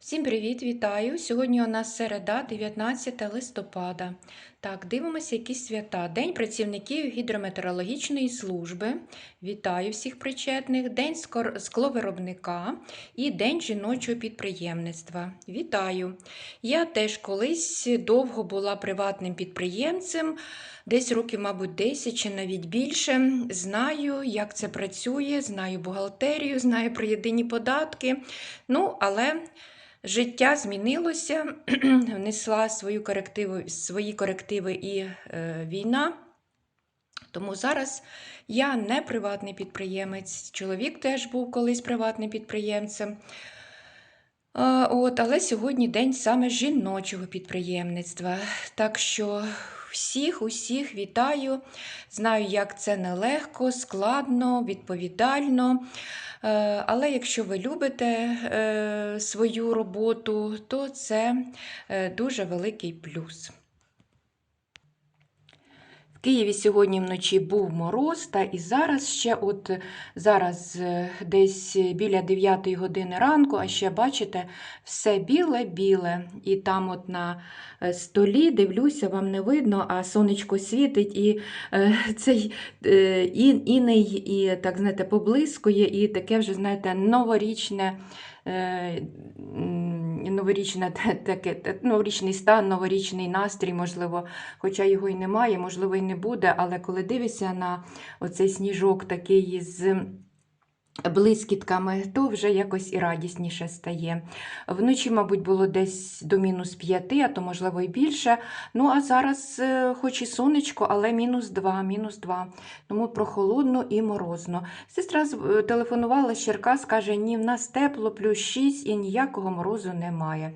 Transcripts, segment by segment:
Всім привіт, вітаю! Сьогодні у нас середа, 19 листопада. Так, дивимося, які свята. День працівників гідрометеорологічної служби. Вітаю всіх причетних. День скловиробника і День жіночого підприємництва. Вітаю! Я теж колись довго була приватним підприємцем, десь років, мабуть, 10 чи навіть більше. Знаю, як це працює, знаю бухгалтерію, знаю про єдині податки. Ну, але. Життя змінилося, внесла свою корективу, свої корективи і е, війна. Тому зараз я не приватний підприємець. Чоловік теж був колись приватним підприємцем. От, але сьогодні день саме жіночого підприємництва. Так що всіх, усіх вітаю. Знаю, як це нелегко, складно, відповідально. Е, Але якщо ви любите е, свою роботу, то це е, дуже великий плюс. Києві сьогодні вночі був мороз, та і зараз ще, от зараз е, десь біля 9 години ранку, а ще бачите, все біле-біле. І там от на е, столі дивлюся, вам не видно, а сонечко світить, і е, цей е, і, іней, і так знаєте, поблискує, і таке вже, знаєте, новорічне. Те- таке, новорічний стан, новорічний настрій, можливо, хоча його і немає, можливо, і не буде, але коли дивишся на оцей сніжок такий з блискітками, то вже якось і радісніше стає. Вночі, мабуть, було десь до мінус 5, а то, можливо, і більше. Ну, а зараз, е, хоч і сонечко, але мінус 2, мінус 2. Тому прохолодно і морозно. Сестра е, телефонувала з Черкас, каже, ні, в нас тепло, плюс 6 і ніякого морозу немає.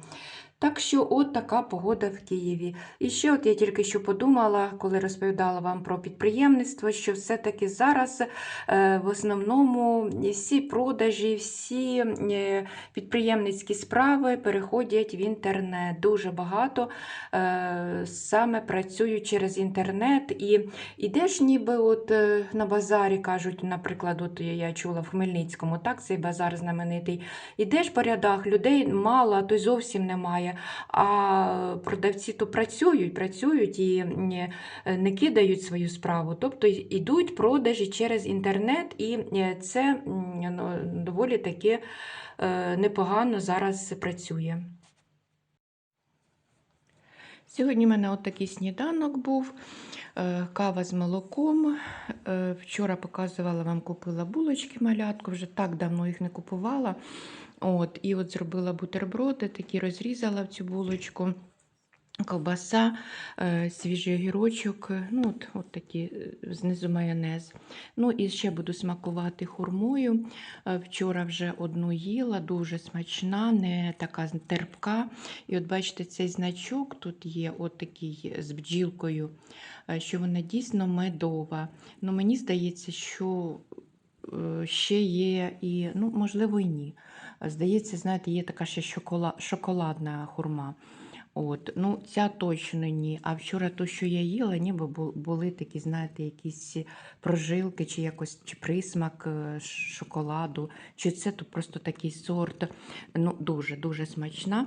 Так що от така погода в Києві. І ще от я тільки що подумала, коли розповідала вам про підприємництво, що все-таки зараз е, в основному всі продажі, всі е, підприємницькі справи переходять в інтернет. Дуже багато е, саме працюють через інтернет. І ідеш ніби от на базарі, кажуть, наприклад, от я чула в Хмельницькому, так, цей базар знаменитий. Ідеш по рядах, людей мало, а то й зовсім немає. А продавці то працюють, працюють і не кидають свою справу. Тобто йдуть продажі через інтернет, і е, це ну, доволі таки е, непогано зараз працює. Сьогодні в мене от такий сніданок був, е, кава з молоком. Е, Вчора показувала вам, купила булочки малятку, вже так давно їх не купувала. От, і от зробила бутерброди, такі розрізала в цю булочку. Ковбаса, е, свіжий огірочок, е, ну от, от такі е, знизу майонез. Ну і ще буду смакувати хурмою. Вчора вже одну їла, дуже смачна, не така терпка. І от бачите, цей значок тут є, от такий з бджілкою, що вона дійсно медова. Ну, мені здається, що ще є і, ну, можливо, і ні. Здається, знаєте, є така ще шоколадна хурма. От, ну, ця точно ні. А вчора то, що я їла, ніби були такі, знаєте, якісь прожилки, чи якось чи присмак е, шоколаду, чи це то просто такий сорт. Ну, дуже дуже смачна.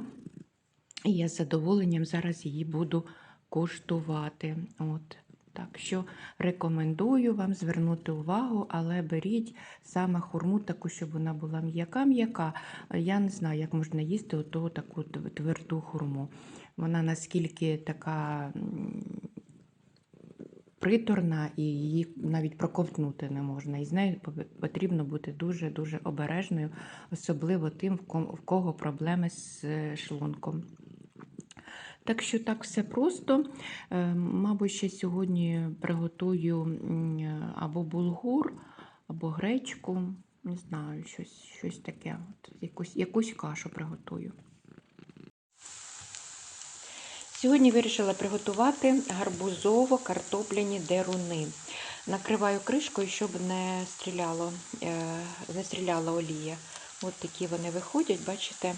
І я з задоволенням зараз її буду куштувати. От. Так що рекомендую вам звернути увагу, але беріть саме хурму таку, щоб вона була м'яка-м'яка. Я не знаю, як можна їсти оту таку тверду хурму. Вона наскільки така приторна, і її навіть проковтнути не можна. І з нею потрібно бути дуже-дуже обережною, особливо тим, в кого проблеми з е, шлунком. Так що так все просто. Е, Мабуть, ще сьогодні приготую або булгур, або гречку. Не знаю, щось, щось таке. От, якусь, якусь кашу приготую. Сьогодні вирішила приготувати гарбузово-картопляні деруни. Накриваю кришкою, щоб не стріляло, е, не стріляла олія. От такі вони виходять, бачите,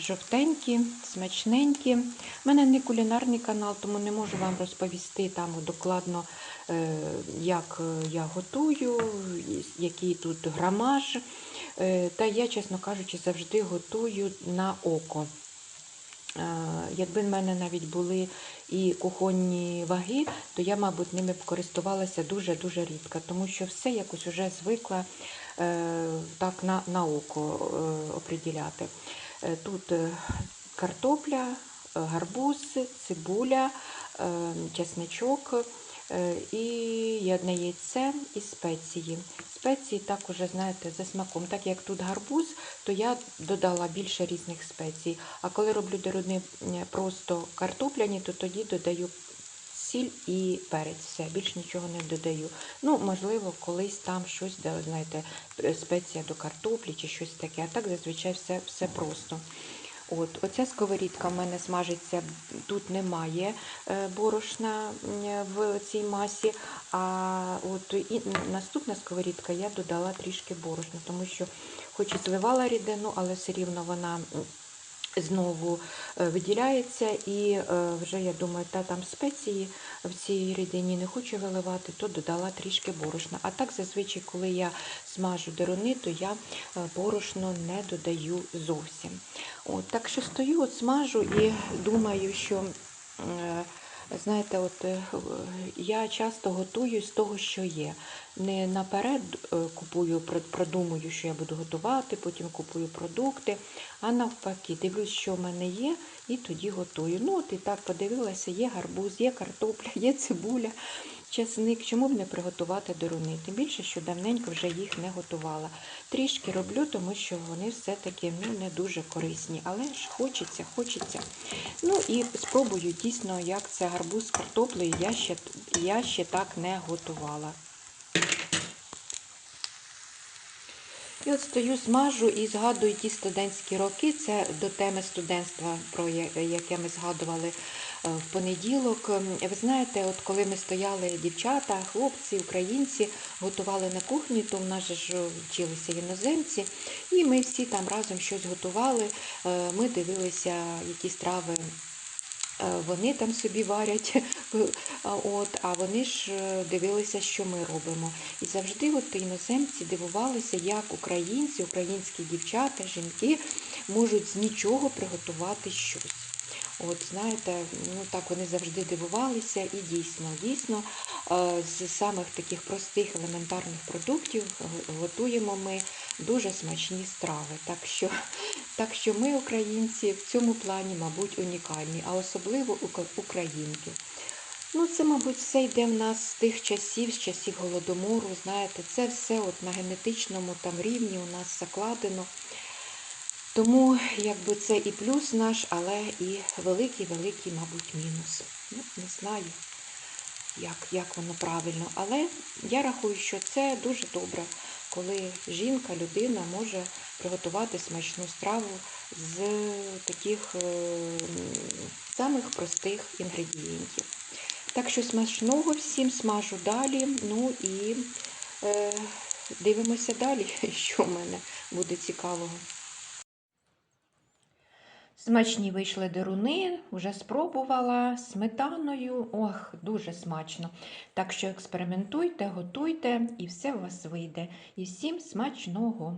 жовтенькі, смачненькі. У мене не кулінарний канал, тому не можу вам розповісти там докладно, е, як е, я готую, який тут грамаж. Е, Та я, чесно кажучи, завжди готую на око. Е, Якби в мене навіть були і кухонні ваги, то я, мабуть, ними б користувалася дуже-дуже рідко, тому що все якось вже звикла е, так на, на око е, оприділяти. Е, Тут е, картопля, е, гарбуз, цибуля, чесничок і одне яйце і спеції. Спеції так уже, знаєте, за смаком. Так як тут гарбуз, то я додала більше різних спецій. А коли роблю деруни просто картопляні, то тоді додаю сіль і перець. Все, більш нічого не додаю. Ну, можливо, колись там щось, де, знаєте, спеція до картоплі чи щось таке. А так зазвичай все, все просто. От, оця сковорідка в мене смажиться, тут немає е, борошна в цій масі. А от і наступна сковорідка я додала трішки борошна, тому що хоч і зливала рідину, але все рівно вона знову е, виділяється. І е, вже я думаю, та там спеції в цій рідині не хочу виливати, то додала трішки борошна. А так зазвичай, коли я смажу деруни, то я е, борошно не додаю зовсім. От, так що стою, от смажу і думаю, що. Знаєте, от е, я часто готую з того, що є. Не наперед е, купую, про- продумую, що я буду готувати, потім купую продукти, а навпаки, дивлюсь, що в мене є, і тоді готую. Ну, от і так подивилася, є гарбуз, є картопля, є цибуля, чесник. Чому б не приготувати деруни? Тим більше, що давненько вже їх не готувала. Трішки роблю, тому що вони все-таки ну, не дуже корисні. Але ж хочеться, хочеться. Ну і спробую дійсно, як це гарбуз з картоплею. Я ще, я ще так не готувала. І от стою, смажу і згадую ті студентські роки. Це до теми студентства, про яке ми згадували в понеділок. Ем, Ви знаєте, от коли ми стояли дівчата, хлопці, українці, готували на кухні, то в нас ж вчилися іноземці, і ми всі там разом щось готували. Е, Ми дивилися, які страви. е, Вони там собі варять, от, а вони ж е, дивилися, що ми робимо. І завжди от іноземці дивувалися, як українці, українські дівчата, жінки можуть з нічого приготувати щось. От знаєте, ну так вони завжди дивувалися, і дійсно, дійсно, е, з самих таких простих елементарних продуктів готуємо ми дуже смачні страви. Так що, так що ми, українці, в цьому плані, мабуть, унікальні, а особливо українки. Ну, це, мабуть, все йде в нас з тих часів, з часів голодомору. Знаєте, це все от на генетичному там рівні у нас закладено. Тому якби це і плюс наш, але і великий-великий, мабуть, мінус. Ну, не знаю, як, як воно правильно. Але я рахую, що це дуже добре, коли жінка, людина може приготувати смачну страву з таких е, самих простих інгредієнтів. Так що смачного всім смажу далі. Ну і е, дивимося далі, що в мене буде цікавого. Смачні вийшли деруни, вже спробувала сметаною. Ох, дуже смачно. Так що експериментуйте, готуйте, і все у вас вийде. І всім смачного!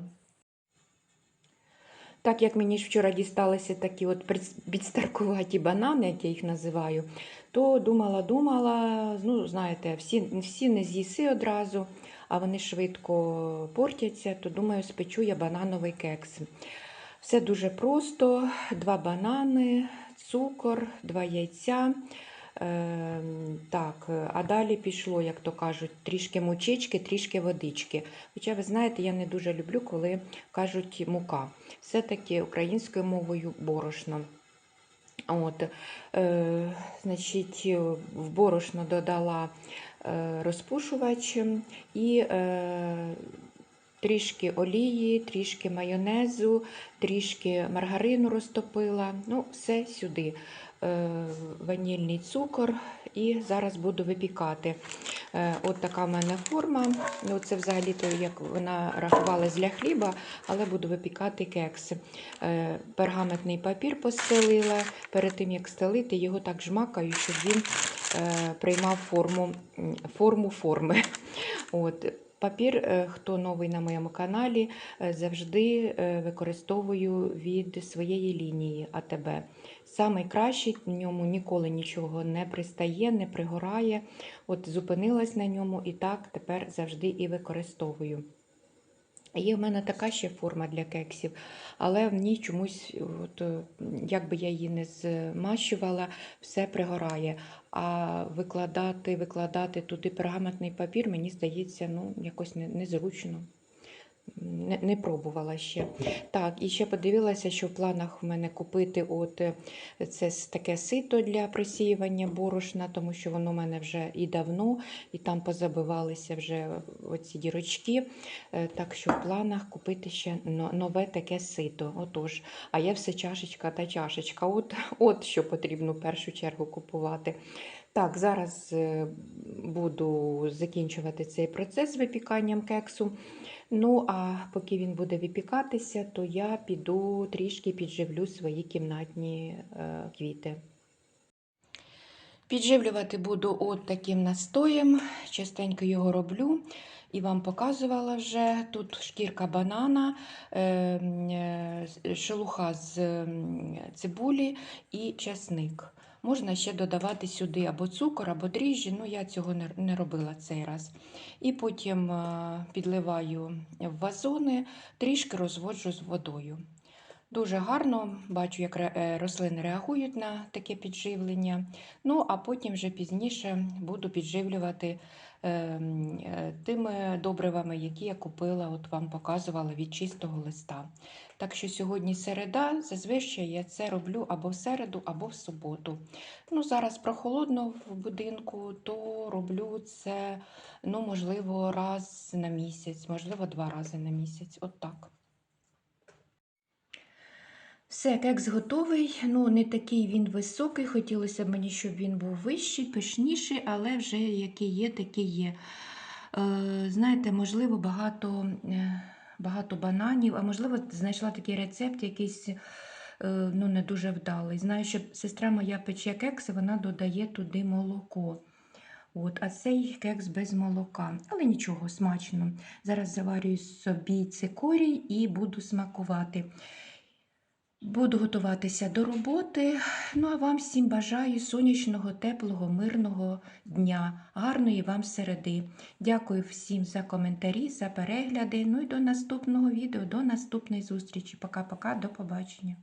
Так як мені ж вчора дісталися такі от підстаркуваті банани, як я їх називаю, то думала, думала, ну, знаєте, всі, всі не з'їси одразу, а вони швидко портяться, то думаю, спечу я банановий кекс. Все дуже просто: два банани, цукор, два яйця. Ем, так, а далі пішло, як то кажуть, трішки мучички, трішки водички. Хоча, ви знаєте, я не дуже люблю, коли кажуть мука. Все-таки українською мовою борошно. От, е, значить, в борошно додала е, розпушувач і е, трішки олії, трішки майонезу, трішки маргарину розтопила. Ну, все сюди. Е, ванільний цукор і зараз буду випікати. Е, От така в мене форма. Ну, Це взагалі-то, як вона рахувалась для хліба, але буду випікати кекс. Е, Пергаментний папір постелила. Перед тим, як стелити, його так жмакаю, щоб він приймав форму, форму форми. От. Папір, е, хто новий на моєму каналі, е, завжди е, використовую від своєї лінії АТБ. Самий кращий, в ньому ніколи нічого не пристає, не пригорає. От зупинилась на ньому і так тепер завжди і використовую. Є в мене така ще форма для кексів, але в ній чомусь, от, е, як би я її не змащувала, все пригорає. А викладати, викладати туди пергаментний папір, мені здається, ну, якось не- незручно. Не, не пробувала ще. Так, і ще подивилася, що в планах в мене купити от е, це таке сито для просіювання борошна, тому що воно в мене вже і давно, і там позабивалися вже оці дірочки. Е, Так що в планах купити ще нове таке сито. Отож, а я все чашечка та чашечка. От, от що потрібно в першу чергу купувати. Так, зараз е, буду закінчувати цей процес випіканням кексу. Ну, а поки він буде випікатися, то я піду трішки підживлю свої кімнатні е, квіти. Підживлювати буду от таким настоєм, частенько його роблю. І вам показувала вже тут шкірка банана, е, шелуха з цибулі і часник. Можна ще додавати сюди або цукор, або дріжджі, ну я цього не, робила цей раз. І потім е, підливаю в вазони, трішки розводжу з водою. Дуже гарно бачу, як е, рослини реагують на таке підживлення. Ну, а потім вже пізніше буду підживлювати е, е, тими добривами, які я купила, от вам показувала від чистого листа. Так що сьогодні середа, зазвичай я це роблю або в середу, або в суботу. Ну, зараз прохолодно в будинку, то роблю це, ну, можливо, раз на місяць, можливо, два рази на місяць. От так. Все, кекс готовий. Ну, не такий він високий. Хотілося б мені, щоб він був вищий, пишніший, але вже який є, такий є. Е, знаєте, можливо, багато, е, багато бананів, а можливо, знайшла такий рецепт, якийсь е, ну, не дуже вдалий. Знаю, що сестра моя пече кекси, вона додає туди молоко. От, а цей кекс без молока. Але нічого, смачно. Зараз заварюю собі цикорій і буду смакувати. Буду готуватися до роботи. Ну а вам всім бажаю сонячного, теплого, мирного дня, гарної вам середи. Дякую всім за коментарі, за перегляди. Ну і до наступного відео, до наступної зустрічі. Пока-пока, до побачення.